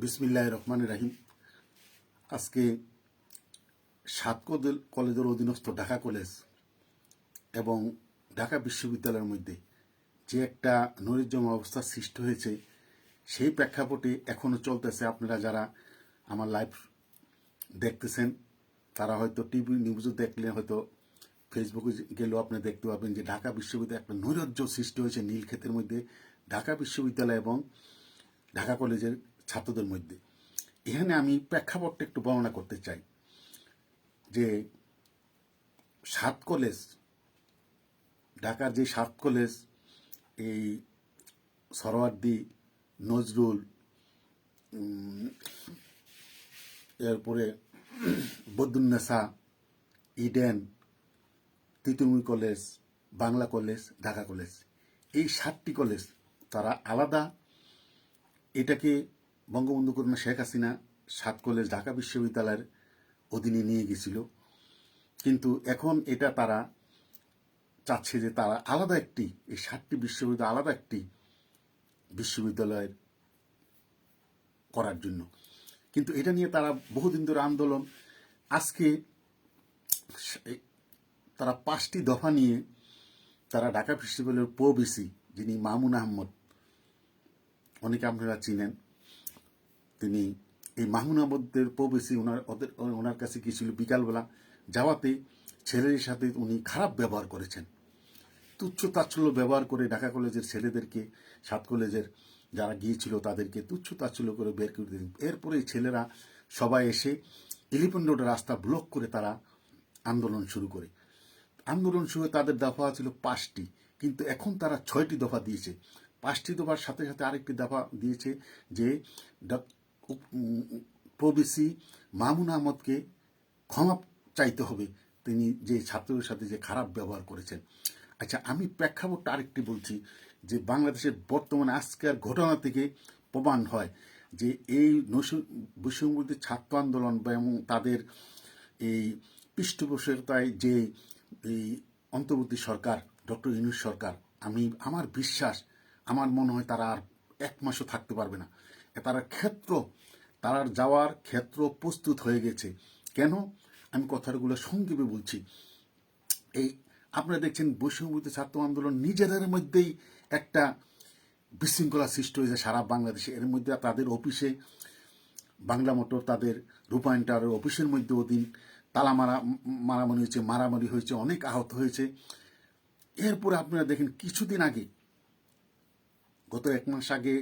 বিসমিল্লাহ রহমান রাহিম। আজকে সাত কদল- কলেজের অধীনস্থ ঢাকা কলেজ এবং ঢাকা বিশ্ববিদ্যালয়ের মধ্যে যে একটা নৈরাজ্যম অবস্থা সৃষ্টি হয়েছে, সেই প্রেক্ষাপটে এখনও চলতেছে। আপনারা যারা আমার লাইভ দেখতেছেন, তারা হয়তো টিভি নিউজও দেখলে হয়তো ফেসবুকে গেলেও আপনি দেখতে পাবেন যে ঢাকা বিশ্ববিদ্যালয়ে একটা নৈরাজ্য সৃষ্টি হয়েছে নীলক্ষেতের মধ্যে। ঢাকা বিশ্ববিদ্যালয় এবং ঢাকা কলেজের ছাত্রদের মধ্যে। এখানে আমি প্রেক্ষাপটটা একটু বর্ণনা করতে চাই যে সাত কলেজ, ঢাকার যে সাত কলেজ, এই সরওয়ার্দি, নজরুল এরপরে Badrunnesa Eden Titumir college, Bangla college, Dhaka college, এই সাতটি কলেজ তারা আলাদা। এটাকে বঙ্গবন্ধু কন্যা শেখ হাসিনা সাত কলেজ ঢাকা বিশ্ববিদ্যালয়ের অধীনে নিয়ে গেছিল। কিন্তু এখন এটা তারা চাচ্ছে যে তারা আলাদা একটি, এই সাতটি বিশ্ববিদ্যালয় আলাদা একটি বিশ্ববিদ্যালয়ের করার জন্য। কিন্তু এটা নিয়ে তারা বহুদিন ধরে আন্দোলন। আজকে তারা পাঁচটি দফা নিয়ে তারা ঢাকা বিশ্ববিদ্যালয়ের প্রবিসি, যিনি মামুন আহমদ, অনেকে আপনারা চিনেন তিনি এই মাহমুন আহমদের প্রবেশী ওনার ওদের, ওনার কাছে গিয়েছিল বিকালবেলা যাওয়াতে ছেলের সাথে উনি খারাপ ব্যবহার করেছেন। তুচ্ছ তাচ্ছল্য ব্যবহার করে ঢাকা কলেজের ছেলেদেরকে, সাত কলেজের যারা গিয়েছিল তাদেরকে তুচ্ছ তাচ্ছল্য করে বের করে দিলেন। এরপরে ছেলেরা সবাই এসে এলিফেন্ট রোডের রাস্তা ব্লক করে তারা আন্দোলন শুরু করে। আন্দোলন শুরু তাদের দফা ছিল পাঁচটি, কিন্তু এখন তারা ছয়টি দফা দিয়েছে। পাঁচটি দফার সাথে সাথে আরেকটি দফা দিয়েছে যে প্রবেশী মামুন আহমদকে ক্ষমা চাইতে হবে। তিনি যে ছাত্রদের সাথে যে খারাপ ব্যবহার করেছেন। আচ্ছা আমি প্রেক্ষাপটটা আরেকটি বলছি যে বাংলাদেশের বর্তমানে আজকের ঘটনা থেকে প্রমাণ হয় যে এই বিশ্ববিদ্যালয় ছাত্র আন্দোলন বা এবং তাদের এই পৃষ্ঠপোষকতায় যে এই অন্তর্বর্তী সরকার, ডক্টর ইনুস সরকার, আমি, আমার বিশ্বাস, আমার মনে হয় তারা আর এক মাসও থাকতে পারবে না। তারা ক্ষেত্র, তারার যাওয়ার ক্ষেত্র প্রস্তুত হয়ে গেছে। কেন? আমি কথাগুলো সংক্ষেপে বলছি। এই আপনারা দেখছেন বৈষম্যবিরোধী ছাত্র আন্দোলন নিজেদের মধ্যেই একটা বিশৃঙ্খলা সৃষ্টি হয়েছে সারা বাংলাদেশে। এর মধ্যে তাদের অফিসে বাংলা মোটর, তাদের রূপায়ণ অফিসের মধ্যে ওদিন তালা মারা, মারামারি হয়েছে মারামারি হয়েছে, অনেক আহত হয়েছে। এরপরে আপনারা দেখেন কিছুদিন আগে, গত এক মাস আগে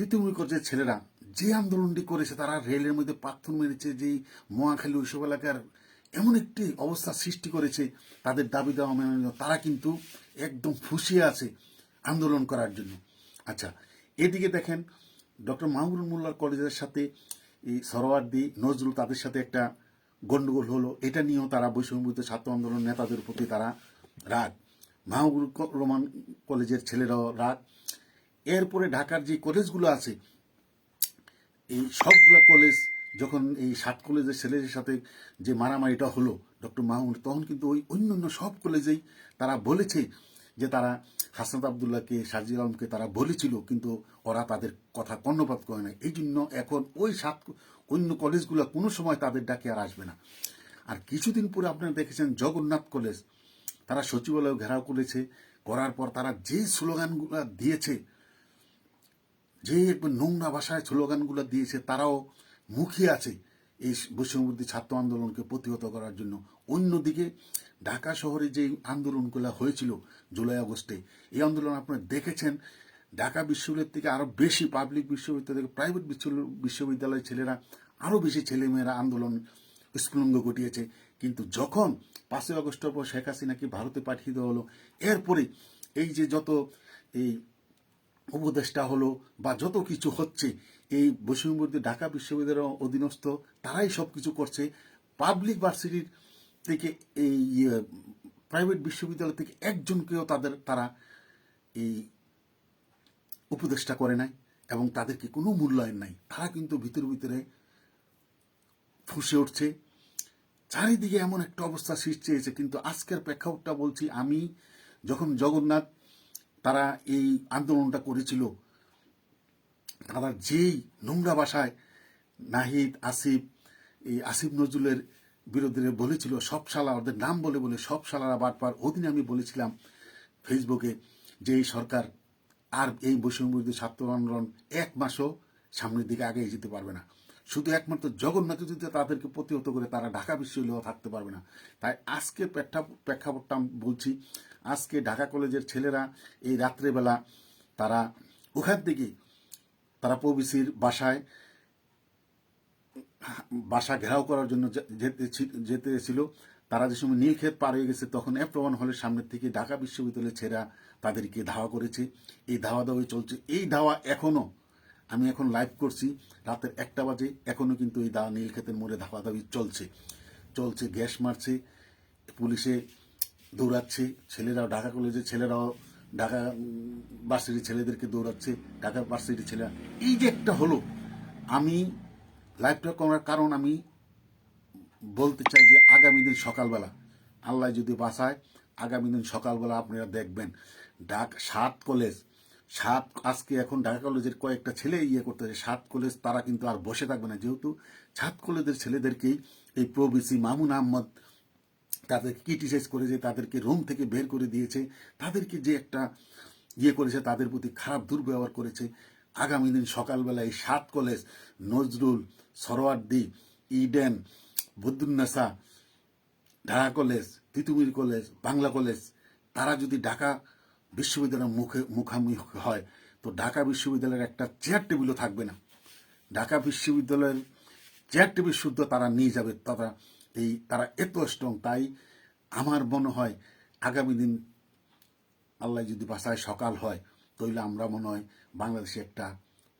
তৃতীয় কলেজের ছেলেরা। যে আন্দোলনটি করেছে তারা রেলের মধ্যে পাথর মেরেছে, যেই মহাখালী ওইসব এলাকার এমন একটি অবস্থা সৃষ্টি করেছে, তাদের দাবি দেওয়া মেনে তারা কিন্তু একদম ফুসিয়ে আছে আন্দোলন করার জন্য। আচ্ছা এদিকে দেখেন ডক্টর মাহমুদুল মোল্লার কলেজের সাথে এই সরোয়ার্দি নজরুল তাদের সাথে একটা গণ্ডগোল হলো। এটা নিয়েও তারা বৈষম্যবিরোধী ছাত্র আন্দোলন নেতাদের প্রতি তারা রাগ। মাহবুবুল ক- রহমান কলেজের ছেলেরাও রাগ। এরপরে ঢাকার যে কলেজগুলো আছে, এই সবগুলো কলেজ যখন এই সাত কলেজের ছেলেদের সাথে যে মারামারিটা হলো, ডক্টর মাহমুদ, তখন কিন্তু ওই অন্য অন্য সব কলেজেই তারা বলেছে যে তারা হাসনাত আবদুল্লাহকে সাজিদ আলমকে তারা বলেছিল, কিন্তু ওরা তাদের কথা কর্ণপাত করে না এই জন্য এখন ওই সাত অন্য কলেজগুলো কোনো সময় তাদের ডাকে আর আসবে না। আর কিছুদিন পরে আপনারা দেখেছেন জগন্নাথ কলেজ, তারা সচিবালয় ঘেরাও করেছে, করার পর তারা যে স্লোগানগুলো দিয়েছে যে নোংরা ভাষায় স্লোগানগুলো দিয়েছে, তারাও মুখিয়ে আছে এই বৈষম্যবর্তী ছাত্র আন্দোলনকে প্রতিহত করার জন্য। অন্যদিকে ঢাকা শহরে যে আন্দোলনগুলো হয়েছিল জুলাই, আগস্টে, এই আন্দোলন আপনারা দেখেছেন। ঢাকা বিশ্ববিদ্যালয় থেকে আরও বেশি পাবলিক বিশ্ববিদ্যালয় থেকে প্রাইভেট বিশ্ববিদ্যালয়ের ছেলেরা আরও বেশি ছেলেমেয়েরা আন্দোলন স্ফুলঙ্গ ঘটিয়েছে। কিন্তু যখন পাঁচই আগস্টের পর শেখ হাসিনাকে ভারতে পাঠিয়ে দেওয়া হলো, এরপরে এই যে যত এই উপদেষ্টা হলো বা যত কিছু হচ্ছে, এই বৈষম্যবর্তী ঢাকা বিশ্ববিদ্যালয়ের অধীনস্থ তারাই সব কিছু করছে। পাবলিক ভার্সিটির থেকে এই প্রাইভেট বিশ্ববিদ্যালয় থেকে একজনকেও তাদের, তারা এই উপদেষ্টা করে নাই এবং তাদেরকে কোনো মূল্যায়ন নাই। তারা কিন্তু ভিতরে ভিতরে ফুসে উঠছে। চারিদিকে এমন একটা অবস্থা সৃষ্টি হয়েছে, কিন্তু আজকের প্রেক্ষাপটটা বলছি আমি, যখন জগন্নাথ তারা এই আন্দোলনটা করেছিল। তারা যেই নোংরা ভাষায় নাহিদ, আসিফ, এই আসিফ নজরুলের বিরুদ্ধে বলেছিল, সব শালা ওদের নাম বলে বলে সব শালারা বাটপার ওদিন আমি বলেছিলাম ফেসবুকে যে এই সরকার আর এই বৈষম্য বিরোধী ছাত্র আন্দোলন এক মাসও সামনের দিকে আগে যেতে পারবে না। শুধু একমাত্র জগন্নাথ যদি তাদেরকে প্রতিহত করে তারা ঢাকা বিশ্ববিদ্যালয়ে থাকতে পারবে না। তাই আজকে প্রেক্ষাপটটা বলছি আজকে ঢাকা কলেজের ছেলেরা এই রাত্রেবেলা তারা ওখান থেকে তারা প্রবিসির বাসায়, বাসা ঘেরাও করার জন্য যেতে ছিল। তারা যে সময় নীলক্ষেত পার হয়ে গেছে তখন প্রমাণ হলের সামনের থেকে ঢাকা বিশ্ববিদ্যালয়ের ছেলেরা তাদেরকে ধাওয়া করেছে। এই ধাওয়া দাওয়াই চলছে। এই ধাওয়া এখনও আমি এখন লাইভ করছি। রাতের একটা বাজে, এখনও কিন্তু এই দাওয়া নীলক্ষেতের মোড়ে ধাওয়া দাবি চলছে। চলছে, গ্যাস মারছে। পুলিশে দৌড়াচ্ছে, ছেলেরাও ঢাকা কলেজের ছেলেরাও ঢাকা ভার্সিটির ছেলেদেরকে দৌড়াচ্ছে, ঢাকা ভার্সিটির ছেলেরা। এই যে একটা হলো, আমি লাইভটা করার কারণ আমি বলতে চাই যে আগামী দিন সকালবেলা, আল্লাহ যদি বাঁচায়, আগামী দিন সকালবেলা আপনারা দেখবেন ডাক সাত কলেজ সাত, আজকে এখন ঢাকা কলেজের কয়েকটা ছেলে ইয়ে করতে করতেছে, সাত কলেজ তারা কিন্তু আর বসে থাকবে না, যেহেতু সাত কলেজের ছেলেদেরকেই এই প্রবিসি মামুন আহমদ তাদেরকে ক্রিটিসাইজ করেছে, তাদেরকে রুম থেকে বের করে দিয়েছে, তাদেরকে যে একটা ইয়ে করেছে, তাদের প্রতি খারাপ দুর্ব্যবহার করেছে। আগামী দিন সকালবেলা এই সাত college, Nazrul, Suhrawardy, Eden Badrunnesa Dhaka college, Titumir college, Bangla college, তারা যদি ঢাকা বিশ্ববিদ্যালয়ের মুখে, মুখামুখি হয়, তো ঢাকা বিশ্ববিদ্যালয়ের একটা চেয়ার টেবিলও থাকবে না। ঢাকা বিশ্ববিদ্যালয়ের চেয়ার টেবিল শুদ্ধ তারা নিয়ে যাবে, তারা এই তারা এত স্ট্রং তাই আমার মনে হয় আগামী দিন আল্লাহ যদি বাসায় সকাল হয় তাহলে আমরা মনে হয় বাংলাদেশে একটা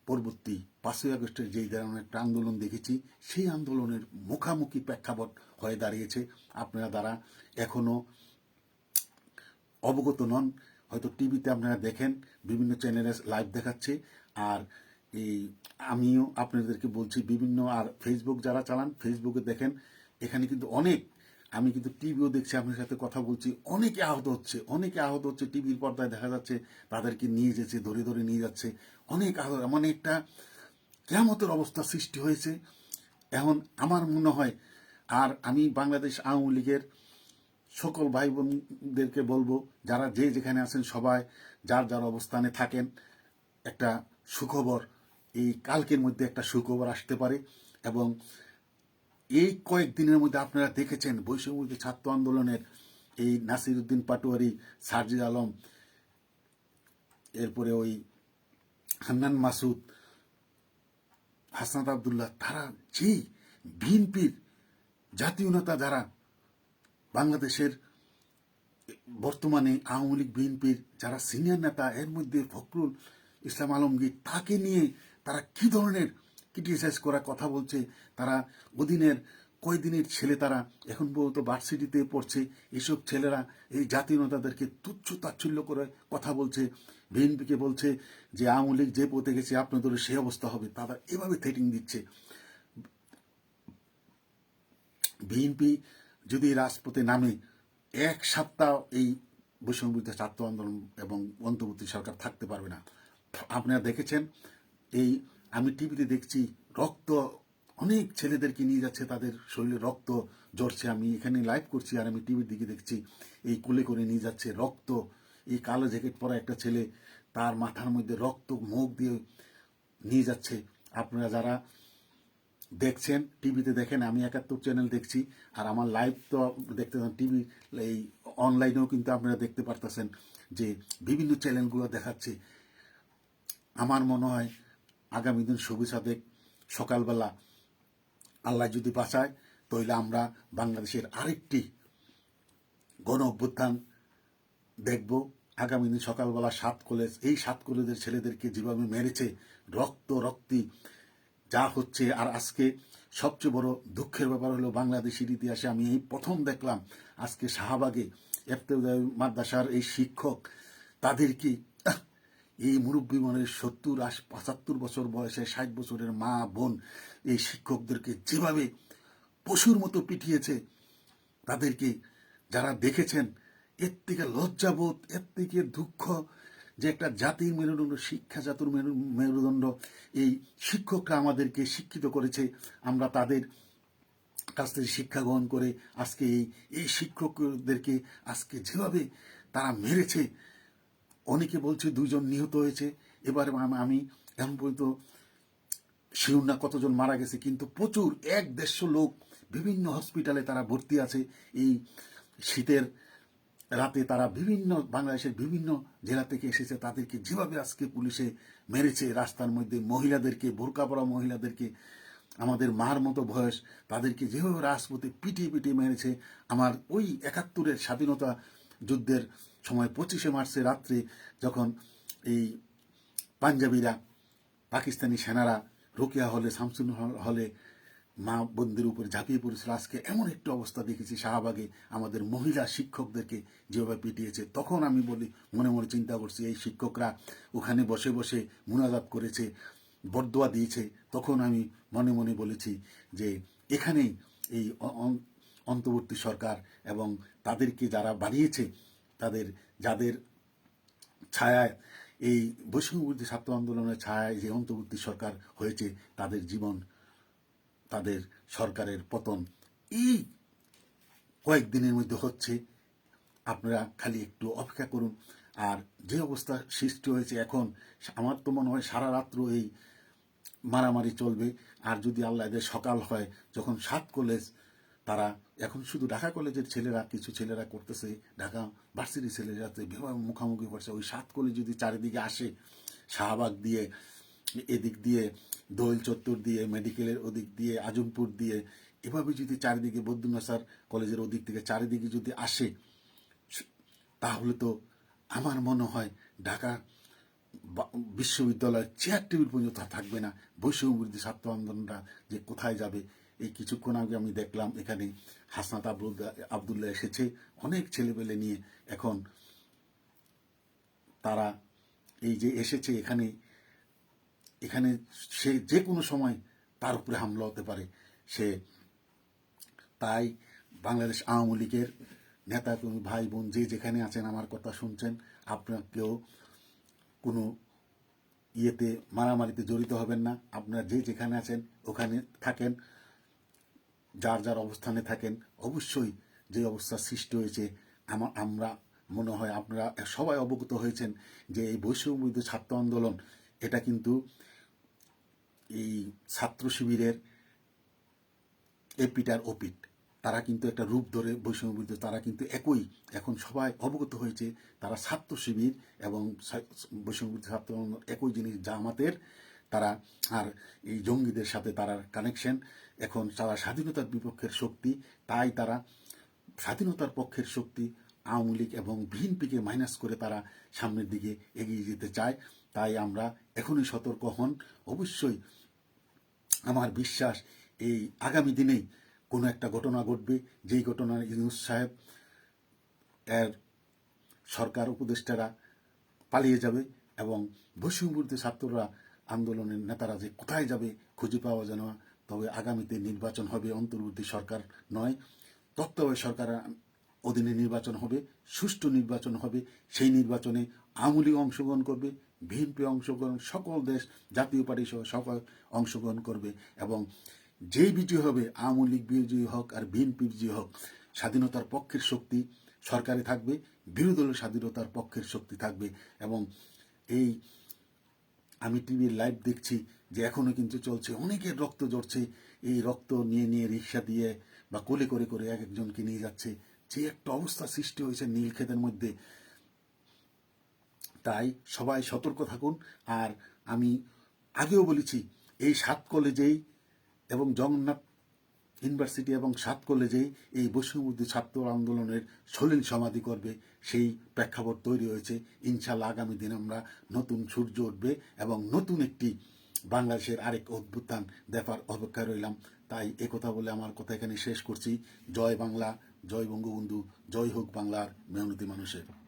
পরবর্তী পাঁচই আগস্টের যেই ধরনের একটা আন্দোলন দেখেছি, সেই আন্দোলনের মুখামুখি প্রেক্ষাপট হয়ে দাঁড়িয়েছে। আপনারা দ্বারা এখনও অবগত নন, হয়তো টিভিতে আপনারা দেখেন, বিভিন্ন চ্যানেলে লাইভ দেখাচ্ছে, আর এই আমিও আপনাদেরকে বলছি বিভিন্ন, আর ফেসবুক যারা চালান ফেসবুকে দেখেন এখানে কিন্তু অনেক, আমি কিন্তু টিভিও দেখছি, আপনার সাথে কথা বলছি, অনেকে আহত হচ্ছে, অনেকে আহত হচ্ছে, টিভির পর্দায় দেখা যাচ্ছে, তাদেরকে নিয়ে যাচ্ছে ধরে ধরে নিয়ে যাচ্ছে, অনেক আহত মানে একটা কেমতের অবস্থা সৃষ্টি হয়েছে। এখন আমার মনে হয়, আর আমি বাংলাদেশ আওয়ামী লীগের সকল ভাই বোনদেরকে বলব, যারা যে যেখানে আছেন সবাই, যার যার অবস্থানে থাকেন, একটা সুখবর, এই কালকের মধ্যে একটা সুখবর আসতে পারে, এবং এই কয়েকদিনের মধ্যে আপনারা দেখেছেন বৈষম্যবিরোধী ছাত্র আন্দোলনের এই নাসির উদ্দিন পাটোয়ারি সার্জিদ আলম, এরপরে ওই হান্নান মাসুদ, হাসনাত আবদুল্লাহ, তারা যেই বিএনপির জাতীয় নেতা যারা বাংলাদেশের বর্তমানে আওয়ামী লীগ, বিএনপির যারা সিনিয়র নেতা, এর মধ্যে ফখরুল ইসলাম আলমগীর, তাকে নিয়ে তারা কি ধরনের ক্রিটিসাইজ করার কথা বলছে, তারা অধীনের কয়দিনের ছেলে তারা এখন পর্যন্ত ভার্সিটিতে পড়ছে এইসব ছেলেরা এই জাতীয় নেতাদেরকে তুচ্ছ তাচ্ছল্য করে কথা বলছে, বিএনপিকে বলছে যে আওয়ামী লীগ যে পথে গেছে আপনাদের সেই অবস্থা হবে, তারা এভাবে থ্রেটিং দিচ্ছে। বিএনপি যদি রাজপথে নামে, এক সপ্তাহ এই বৈষম্যবিরোধী ছাত্র আন্দোলন এবং অন্তর্বর্তী সরকার থাকতে পারবে না। আপনারা দেখেছেন এই আমি টিভিতে দেখছি রক্ত, অনেক ছেলেদেরকে নিয়ে যাচ্ছে তাদের শরীরে রক্ত ঝরছে। আমি এখানে লাইভ করছি আর আমি টিভির দিকে দেখছি, এই কুলে করে নিয়ে যাচ্ছে রক্ত। এই কালো জ্যাকেট পরা একটা ছেলে, তার মাথার মধ্যে রক্ত মুখ দিয়ে নিয়ে যাচ্ছে। আপনারা যারা দেখছেন, টিভিতে দেখেন, আমি একাত্তর চ্যানেল দেখছি, আর আমার লাইভ তো দেখতে টিভি, এই অনলাইনেও কিন্তু আপনারা দেখতে পারতেছেন যে বিভিন্ন চ্যানেলগুলো দেখাচ্ছে। আমার মনে হয় আগামী দিন সবুজ সাদেক সকালবেলা আল্লাহ যদি বাঁচায়, তাহলে আমরা বাংলাদেশের আরেকটি গণ অভ্যুত্থান দেখব। আগামী দিন সকালবেলা সাত কলেজ, এই সাত কলেজের ছেলেদেরকে যেভাবে মেরেছে, রক্ত, রক্তি, যা হচ্ছে। আর আজকে সবচেয়ে বড় দুঃখের ব্যাপার হলো বাংলাদেশের ইতিহাসে আমি এই প্রথম দেখলাম, আজকে শাহবাগে এফতেদায়ী মাদ্রাসার এই শিক্ষক তাদেরকে এই মুরব্বী মনের সত্তর আশ পঁচাত্তর বছর বয়সে ষাট বছরের মা, বোন এই শিক্ষকদেরকে যেভাবে পশুর মতো পিটিয়েছে, তাদেরকে যারা দেখেছেন, এর থেকে লজ্জাবোধ, এর থেকে দুঃখ যে একটা জাতির মেরুদণ্ড, শিক্ষা জাতির মেরু- মেরুদণ্ড এই শিক্ষকরা আমাদেরকে শিক্ষিত করেছে। আমরা তাদের কাছ থেকে শিক্ষা গ্রহণ করে আজকে এই এই শিক্ষকদেরকে আজকে যেভাবে তারা মেরেছে অনেকে বলছে দুজন নিহত হয়েছে। এবারে আম- এখন পর্যন্ত শিউর না কতজন মারা গেছে, কিন্তু প্রচুর, এক দেড়শো লোক বিভিন্ন হসপিটালে তারা ভর্তি আছে। এই শীতের রাতে তারা বিভিন্ন, বাংলাদেশের বিভিন্ন জেলা থেকে এসেছে। তাদেরকে যেভাবে আজকে পুলিশে মেরেছে, রাস্তার মধ্যে মহিলাদেরকে, বোরকা পরা মহিলাদেরকে, আমাদের মার মতো বয়স, তাদেরকে যেভাবে রাজপথে পিটিয়ে পিটিয়ে মেরেছে। আমার ওই একাত্তরের স্বাধীনতা যুদ্ধের সময় পঁচিশে মার্চে রাত্রে যখন এই পাঞ্জাবিরা, পাকিস্তানি সেনারা রোকেয়া হলে, শামসুন হল- মা বোনদের উপর ঝাঁপিয়ে পড়েছিল। আজকে এমন একটি অবস্থা দেখেছি শাহবাগে আমাদের মহিলা শিক্ষকদেরকে যেভাবে পিটিয়েছে। তখন আমি বলি, মনে মনে চিন্তা করছি, এই শিক্ষকরা ওখানে বসে বসে মুনাজাত করেছে বরদোয়া দিয়েছে। তখন আমি মনে মনে বলেছি যে এখানেই এই অন্তর্বর্তী সরকার এবং তাদেরকে যারা বানিয়েছে তাদের, যাদের ছায়ায়, এই বৈষম্যবর্তী ছাত্র আন্দোলনের ছায়ায় যে অন্তর্বর্তী সরকার হয়েছে, তাদের জীবন, তাদের সরকারের পতন। এই কয়েকদিনের মধ্যে হচ্ছে, আপনারা খালি একটু অপেক্ষা করুন। আর যে অবস্থা সৃষ্টি হয়েছে এখন, আমার তো মনে হয় সারা রাত্র এই মারামারি চলবে। আর যদি আল্লাহ সকাল হয়, যখন সাত কলেজ তারা এখন শুধু ঢাকা কলেজের ছেলেরা, কিছু ছেলেরা করতেছে, ঢাকা ভার্সিটি ছেলেরা মুখামুখি করছে ওই সাত কলেজ যদি চারিদিকে আসে, শাহবাগ দিয়ে, এদিক দিয়ে দোল চত্বর দিয়ে, মেডিকেলের ওদিক দিয়ে, আজমপুর দিয়ে, এভাবে যদি চারিদিকে বদ্রুনাসার কলেজের ওদিক থেকে চারিদিকে যদি আসে, তাহলে তো আমার মনে হয় ঢাকা বিশ্ববিদ্যালয়ের চেয়ার টেবিল পর্যন্ত থাকবে না। বৈষম্য ছাত্র আন্দোলনরা যে কোথায় যাবে এই কিছুক্ষণ আগে আমি দেখলাম এখানে হাসনাত আবদুল্লাহ আবদুল্লাহ এসেছে। অনেক ছেলেপেলে নিয়ে এখন তারা এই যে এসেছে এখানে এখানে সে যে কোনো সময় তার উপরে হামলা হতে পারে। সে তাই বাংলাদেশ আওয়ামী লীগের নেতা কর্মী ভাই বোন যে যেখানে আছেন, আমার কথা শুনছেন, আপনাকেও কোনো ইয়েতে, মারামারিতে জড়িত হবেন না। আপনারা যে যেখানে আছেন, ওখানে থাকেন। যার যার অবস্থানে থাকেন, অবশ্যই যে অবস্থা সৃষ্টি হয়েছে, আমা- আমরা মনে হয় আপনারা সবাই অবগত হয়েছেন যে এই বৈষম্যবিদ্ধ ছাত্র আন্দোলন, এটা কিন্তু এই ছাত্র শিবিরের এপিটার ওপিট তারা কিন্তু একটা রূপ ধরে বৈষম্যবিদ্ধ তারা কিন্তু একই। এখন সবাই অবগত হয়েছে তারা ছাত্র শিবির এবং বৈষম্যবিদ্ধ ছাত্র একই জিনিস, জামাতের তারা আর এই জঙ্গিদের সাথে তারা কানেকশন এখন তারা স্বাধীনতার বিপক্ষের শক্তি, তাই তারা স্বাধীনতার পক্ষের শক্তি, আওয়ামী লীগ এবং বিএনপিকে মাইনাস করে তারা সামনের দিকে এগিয়ে যেতে চায়। তাই আমরা এখনই সতর্ক হন। অবশ্যই আমার বিশ্বাস, এই আগামী দিনেই কোনো একটা ঘটনা ঘটবে। যেই ঘটনায় ইউনুস সাহেব, এর সরকার উপদেষ্টারা পালিয়ে যাবে এবং বৈষম্যবিরোধী ছাত্ররা আন্দোলনের নেতারা যে কোথায় যাবে খুঁজে পাওয়া যেন না। তবে আগামীতে নির্বাচন হবে অন্তর্বর্তী সরকার নয়, তত্ত্বাবধায়ক সরকার অধীনে নির্বাচন হবে, সুষ্ঠু নির্বাচন হবে সেই নির্বাচনে আওয়ামী অংশগ্রহণ করবে, বিএনপি অংশগ্রহণ, সকল দেশ, জাতীয় পার্টি সহ সকল অংশগ্রহণ করবে এবং যেই বিজয় হবে, আওয়ামী লীগ বিজয়ী হোক আর বিএনপি বিজয়ী হোক, স্বাধীনতার পক্ষের শক্তি সরকারে থাকবে, বিরোধী দলের স্বাধীনতার পক্ষের শক্তি থাকবে এবং এই আমি টিভির লাইভ দেখছি যে এখনও কিন্তু চলছে, অনেকের রক্ত জড়ছে এই রক্ত নিয়ে নিয়ে রিক্সা দিয়ে বা কোলে করে করে এক একজনকে নিয়ে যাচ্ছে। যে একটা অবস্থা সৃষ্টি হয়েছে নীলক্ষেতের মধ্যে। তাই সবাই সতর্ক থাকুন। আর আমি আগেও বলেছি, এই সাত কলেজেই এবং জগন্নাথ ইউনিভার্সিটি এবং সাত কলেজেই এই বৈষম্যবুদ্ধি ছাত্র আন্দোলনের সলিল সমাধি করবে, সেই প্রেক্ষাপট তৈরি হয়েছে। ইনশাল্লাহ আগামী দিন আমরা নতুন সূর্য উঠবে এবং নতুন একটি বাংলাদেশের আরেক অভ্যুত্থান দেখার অপেক্ষায় রইলাম। তাই একথা বলে আমার কথা এখানে শেষ করছি। জয় বাংলা, জয় বঙ্গবন্ধু, জয় হোক বাংলার মেহনতি মানুষের।